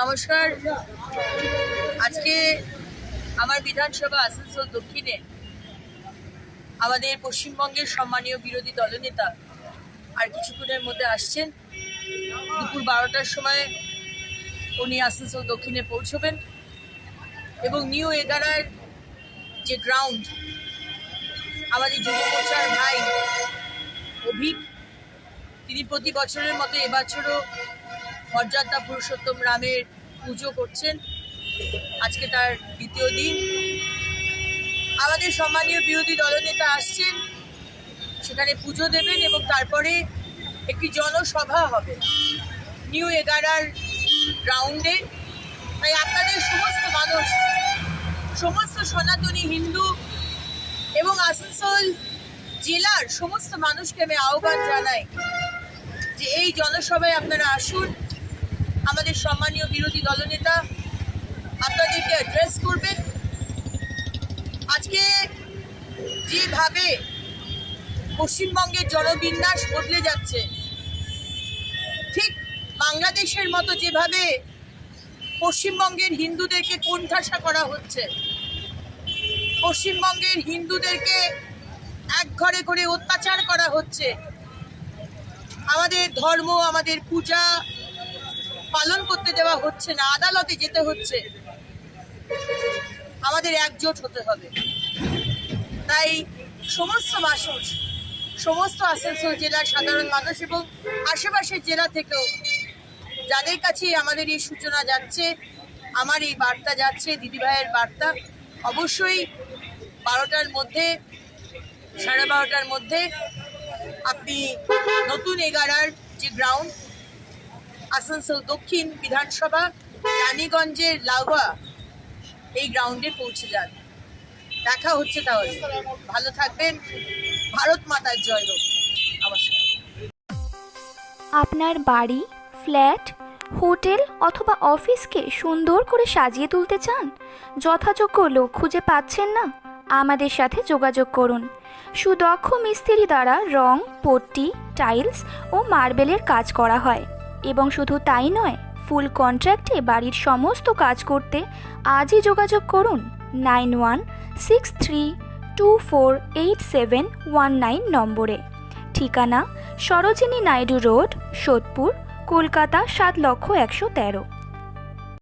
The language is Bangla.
নমস্কার। আজকে আমার বিধানসভা আসানসোল দক্ষিণে আমাদের পশ্চিমবঙ্গের সম্মানীয় বিরোধী দলনেতা আর কিছুক্ষণের মধ্যে আসছেন। দুপুর বারোটার সময় উনি আসানসোল দক্ষিণে পৌঁছবেন এবং নিউ এগারার যে গ্রাউন্ড, আমাদের যুব মোর্চার ভাই অভিক, তিনি প্রতি বছরের মতো এবছরও মর্যাদা পুরুষোত্তম রামের পুজো করছেন। আজকে তার দ্বিতীয় দিন। আমাদের সম্মানীয় বিরোধী দলনেতা আসছেন, সেখানে পুজো দেবেন এবং তারপরে একটি জনসভা হবে। নিউ এগারার গ্রাউন্ডে তাই আপনাদের সমস্ত মানুষ, সমস্ত সনাতনী হিন্দু এবং আসানসোল জেলার সমস্ত মানুষকে আমি আহ্বান জানাই যে এই জনসভায় আপনারা আসুন। আমাদের সম্মানীয় বিরোধী দলনেতা, আপনাদেরকে অ্যাড্রেস করবেন। আজকে যেভাবে পশ্চিমবঙ্গের জনবিন্যাস বদলে যাচ্ছে, ঠিক বাংলাদেশের মতো যেভাবে পশ্চিমবঙ্গের হিন্দুদেরকে কোণঠাসা করা হচ্ছে, পশ্চিমবঙ্গের হিন্দুদেরকে এক ঘরে করে অত্যাচার করা হচ্ছে, আমাদের ধর্ম, আমাদের পূজা পালন করতে দেওয়া হচ্ছে না, আদালতে যেতে হচ্ছে। আমাদের একজোট হতে হবে। তাই সমস্ত মানুষ সমস্ত আসানসোল জেলার সাধারণ মানুষ এবং আশেপাশের জেলা থেকেও, যাদের কাছে আমাদের এই সূচনা যাচ্ছে, আমার এই বার্তা যাচ্ছে দিদিভাইয়ের বার্তা, অবশ্যই বারোটার মধ্যে, সাড়ে বারোটার মধ্যে আপনি নতুন এগারার যে গ্রাউন্ড আসানসোল দক্ষিণ বিধানসভা, রানীগঞ্জের লাউয়া এই গ্রাউন্ডে পৌঁছে যান। দেখা হচ্ছে তাহলে। ভালো থাকবেন। ভারত মাতার জয় হোক। আপনার বাড়ি, ফ্ল্যাট, হোটেল অথবা অফিসকে সুন্দর করে সাজিয়ে তুলতে চান? যথাযোগ্য লোক খুঁজে পাচ্ছেন না? আমাদের সাথে যোগাযোগ করুন। সুদক্ষ মিস্ত্রি দ্বারা রং, পট্টি, টাইলস ও মার্বেলের কাজ করা হয়। এবং শুধু তাই নয় ফুল কন্ট্রাক্টে বাড়ির সমস্ত কাজ করতে আজই যোগাযোগ করুন nine one, six three, two four, eight seven, one nine নম্বরে। ঠিকানা সরোজিনী নাইডু রোড, সোদপুর, কলকাতা, সাত লক্ষ একশো তেরো।